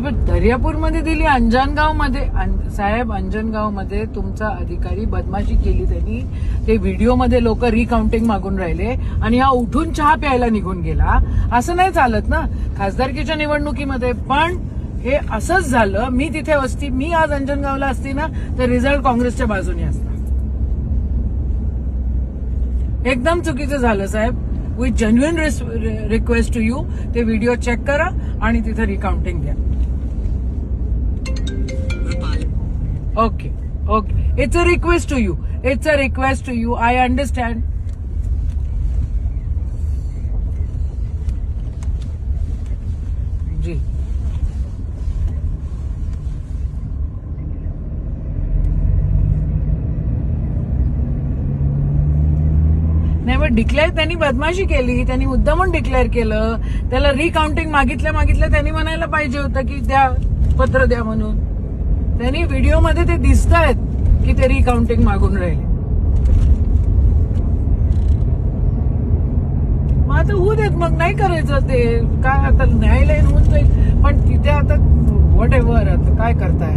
पण दर्यापूरमध्ये दिली अंजनगावमध्ये अं- साहेब अंजनगावमध्ये तुमचा अधिकारी बदमाशी केली त्यांनी. ते व्हिडिओमध्ये लोक रिकाउंटिंग मागून राहिले आणि हा उठून चहा प्यायला निघून गेला. असं नाही चालत ना खासदारकीच्या निवडणुकीमध्ये. पण हे असंच झालं मी तिथे असती मी आज अंजनगावला असती ना तर रिझल्ट काँग्रेसच्या बाजूने असता. एकदम चुकीचं झालं साहेब. With genuine request to you ते व्हिडिओ चेक करा आणि तिथे रिकाउंटिंग द्या. Okay okay it's a request to you it's a request to you I understand जी। नाही मग डिक्लेअर त्यांनी बदमाशी केली त्यांनी मुद्दामून डिक्लेअर केलं त्याला रिकाउंटिंग मागितल्या मागितल्या त्यांनी म्हणायला पाहिजे होतं की द्या पत्र द्या म्हणून. त्यांनी व्हिडिओमध्ये ते दिसत आहेत की ते रिकाउंटिंग मागून राहिले. मग आता होऊ देत मग नाही करायचं ते. काय आता न्यायालयीन होऊन जाईल. पण तिथे आता वॉट एव्हर आता काय करताय?